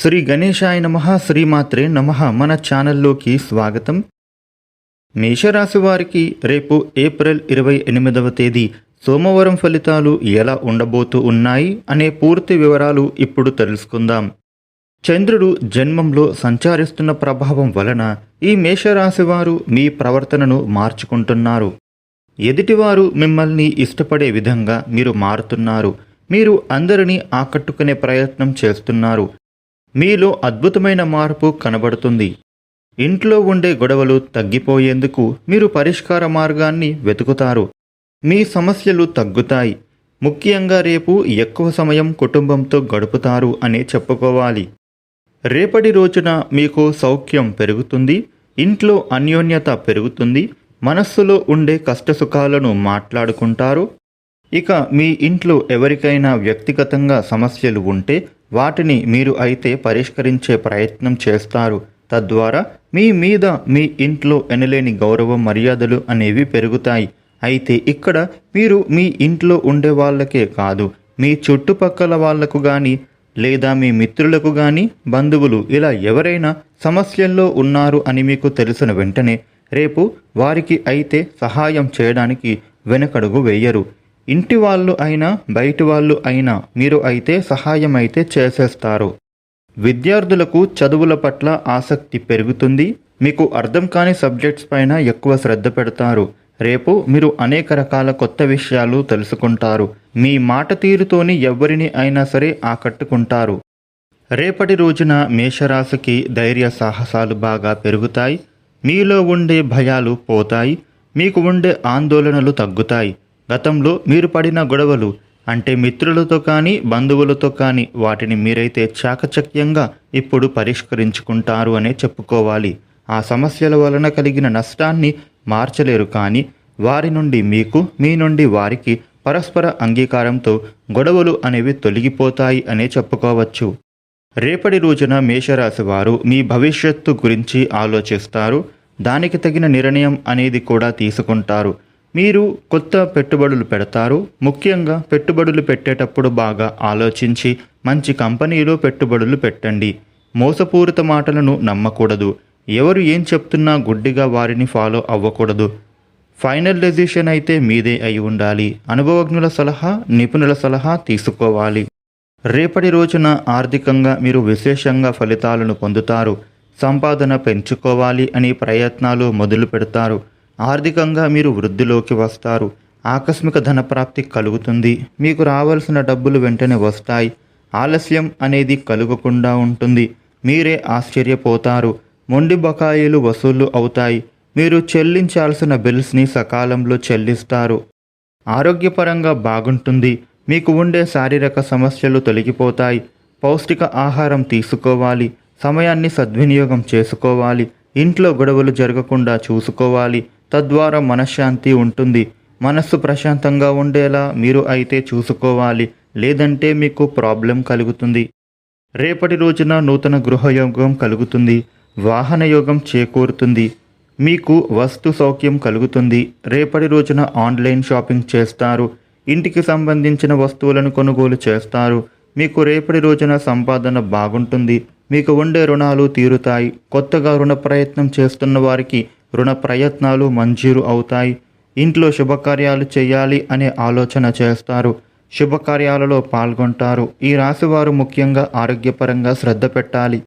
శ్రీ గణేశాయ నమ శ్రీమాత్రే నమ మన ఛానల్లోకి స్వాగతం. మేషరాశి వారికి రేపు ఏప్రిల్ ఇరవై ఎనిమిదవ తేదీ సోమవారం ఫలితాలు ఎలా ఉండబోతూ ఉన్నాయి అనే పూర్తి వివరాలు ఇప్పుడు తెలుసుకుందాం. చంద్రుడు జన్మంలో సంచారిస్తున్న ప్రభావం వలన ఈ మేషరాశి వారు మీ ప్రవర్తనను మార్చుకుంటున్నారు. ఎదుటివారు మిమ్మల్ని ఇష్టపడే విధంగా మీరు మారుతున్నారు. మీరు అందరినీ ఆకట్టుకునే ప్రయత్నం చేస్తున్నారు. మీలో అద్భుతమైన మార్పు కనబడుతుంది. ఇంట్లో ఉండే గొడవలు తగ్గిపోయేందుకు మీరు పరిష్కార మార్గాన్ని వెతుకుతారు. మీ సమస్యలు తగ్గుతాయి. ముఖ్యంగా రేపు ఎక్కువ సమయం కుటుంబంతో గడుపుతారు అనే చెప్పుకోవాలి. రేపటి రోజున మీకు సౌఖ్యం పెరుగుతుంది ఇంట్లో అన్యోన్యత పెరుగుతుంది మనస్సులో ఉండే కష్టసుఖాలను మాట్లాడుకుంటారు. ఇక మీ ఇంట్లో ఎవరికైనా వ్యక్తిగతంగా సమస్యలు ఉంటే వాటిని మీరు అయితే పరిష్కరించే ప్రయత్నం చేస్తారు. తద్వారా మీ మీద మీ ఇంట్లో ఎనలేని గౌరవం మర్యాదలు అనేవి పెరుగుతాయి. అయితే ఇక్కడ మీరు మీ ఇంట్లో ఉండే వాళ్ళకే కాదు మీ చుట్టుపక్కల వాళ్ళకు కానీ లేదా మీ మిత్రులకు కానీ బంధువులు ఇలా ఎవరైనా సమస్యల్లో ఉన్నారు అని మీకు తెలిసిన వెంటనే రేపు వారికి అయితే సహాయం చేయడానికి వెనకడుగు వేయరు. ఇంటి వాళ్ళు అయినా బయటి వాళ్ళు అయినా మీరు అయితే సహాయం అయితే చేసేస్తారు. విద్యార్థులకు చదువుల పట్ల ఆసక్తి పెరుగుతుంది. మీకు అర్థం కాని సబ్జెక్ట్స్ పైన ఎక్కువ శ్రద్ధ పెడతారు. రేపు మీరు అనేక రకాల కొత్త విషయాలు తెలుసుకుంటారు. మీ మాట తీరుతోని ఎవరిని అయినా సరే ఆకట్టుకుంటారు. రేపటి రోజున మేషరాశికి ధైర్య సాహసాలు బాగా పెరుగుతాయి. మీలో ఉండే భయాలు పోతాయి. మీకు ఉండే ఆందోళనలు తగ్గుతాయి. గతంలో మీరు పడిన గొడవలు అంటే మిత్రులతో కానీ బంధువులతో కానీ వాటిని మీరైతే చాకచక్యంగా ఇప్పుడు పరిష్కరించుకుంటారు అనే చెప్పుకోవాలి. ఆ సమస్యల వలన కలిగిన నష్టాన్ని మార్చలేరు కానీ వారి నుండి మీకు మీ నుండి వారికి పరస్పర అంగీకారంతో గొడవలు అనేవి తొలగిపోతాయి అనే చెప్పుకోవచ్చు. రేపటి రోజున మేషరాశి వారు మీ భవిష్యత్తు గురించి ఆలోచిస్తారు. దానికి తగిన నిర్ణయం అనేది కూడా తీసుకుంటారు. మీరు కొత్త పెట్టుబడులు పెడతారు. ముఖ్యంగా పెట్టుబడులు పెట్టేటప్పుడు బాగా ఆలోచించి మంచి కంపెనీలో పెట్టుబడులు పెట్టండి. మోసపూరిత మాటలను నమ్మకూడదు. ఎవరు ఏం చెప్తున్నా గుడ్డిగా వారిని ఫాలో అవ్వకూడదు. ఫైనల్ డెసిషన్ అయితే మీదే అయి ఉండాలి. అనుభవజ్ఞుల సలహా నిపుణుల సలహా తీసుకోవాలి. రేపటి రోజున ఆర్థికంగా మీరు విశేషంగా ఫలితాలను పొందుతారు. సంపాదన పెంచుకోవాలి అని ప్రయత్నాలు మొదలు పెడతారు ఆర్థికంగా మీరు వృద్ధిలోకి వస్తారు. ఆకస్మిక ధనప్రాప్తి కలుగుతుంది. మీకు రావాల్సిన డబ్బులు వెంటనే వస్తాయి. ఆలస్యం అనేది కలుగకుండా ఉంటుంది. మీరే ఆశ్చర్యపోతారు. మొండి బకాయిలు వసూలు అవుతాయి. మీరు చెల్లించాల్సిన బిల్స్ని సకాలంలో చెల్లిస్తారు. ఆరోగ్యపరంగా బాగుంటుంది. మీకు ఉండే శారీరక సమస్యలు తొలగిపోతాయి. పౌష్టిక ఆహారం తీసుకోవాలి. సమయాన్ని సద్వినియోగం చేసుకోవాలి. ఇంట్లో గొడవలు జరగకుండా చూసుకోవాలి. తద్వారా మనశ్శాంతి ఉంటుంది. మనస్సు ప్రశాంతంగా ఉండేలా మీరు అయితే చూసుకోవాలి. లేదంటే మీకు ప్రాబ్లం కలుగుతుంది. రేపటి రోజున నూతన గృహయోగం కలుగుతుంది. వాహన యోగం చేకూరుతుంది. మీకు వస్తు సౌఖ్యం కలుగుతుంది. రేపటి రోజున ఆన్లైన్ షాపింగ్ చేస్తారు. ఇంటికి సంబంధించిన వస్తువులను కొనుగోలు చేస్తారు. మీకు రేపటి రోజున సంపాదన బాగుంటుంది. మీకు ఉండే రుణాలు తీరుతాయి. కొత్తగా రుణ ప్రయత్నం చేస్తున్న వారికి రుణ ప్రయత్నాలు మంజూరు అవుతాయి. ఇంట్లో శుభకార్యాలు చేయాలి అనే ఆలోచన చేస్తారు. శుభకార్యాలలో పాల్గొంటారు. ఈ రాశివారు ముఖ్యంగా ఆరోగ్యపరంగా శ్రద్ధ పెట్టాలి.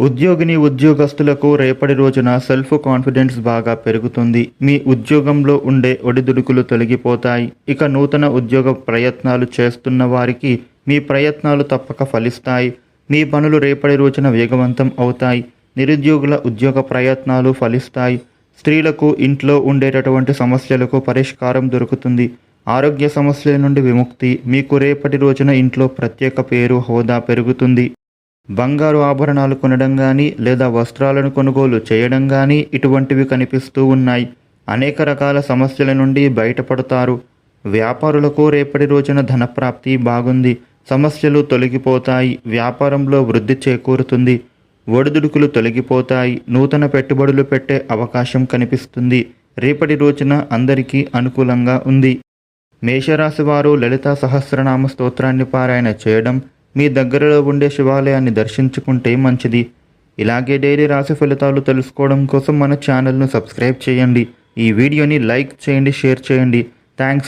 ఉద్యోగిని ఉద్యోగస్తులకు రేపటి రోజున సెల్ఫ్ కాన్ఫిడెన్స్ బాగా పెరుగుతుంది. మీ ఉద్యోగంలో ఉండే ఒడిదుడుకులు తొలగిపోతాయి. ఇక నూతన ఉద్యోగ ప్రయత్నాలు చేస్తున్న వారికి మీ ప్రయత్నాలు తప్పక ఫలిస్తాయి. మీ పనులు రేపటి రోజున వేగవంతం అవుతాయి. నిరుద్యోగుల ఉద్యోగ ప్రయత్నాలు ఫలిస్తాయి. స్త్రీలకు ఇంట్లో ఉండేటటువంటి సమస్యలకు పరిష్కారం దొరుకుతుంది. ఆరోగ్య సమస్యల నుండి విముక్తి. మీకు రేపటి రోజున ఇంట్లో ప్రత్యేక పేరు హోదా పెరుగుతుంది. బంగారు ఆభరణాలు కొనడం కానీ లేదా వస్త్రాలను కొనుగోలు చేయడం కానీ ఇటువంటివి కనిపిస్తూ ఉన్నాయి. అనేక రకాల సమస్యల నుండి బయటపడతారు. వ్యాపారులకు రేపటి రోజున ధనప్రాప్తి బాగుంది. సమస్యలు తొలగిపోతాయి. వ్యాపారంలో వృద్ధి చేకూరుతుంది. ఒడిదుడుకులు తొలగిపోతాయి. నూతన పెట్టుబడులు పెట్టే అవకాశం కనిపిస్తుంది. రేపటి రోజున అందరికీ అనుకూలంగా ఉంది. మేషరాశి వారు లలిత సహస్రనామ స్తోత్రాన్ని పారాయణ చేయడం మీ దగ్గరలో ఉండే శివాలయాన్ని దర్శించుకుంటే మంచిది. ఇలాగే డైలీ రాశి ఫలితాలు తెలుసుకోవడం కోసం మన ఛానల్ను సబ్స్క్రైబ్ చేయండి. ఈ వీడియోని లైక్ చేయండి షేర్ చేయండి. థ్యాంక్స్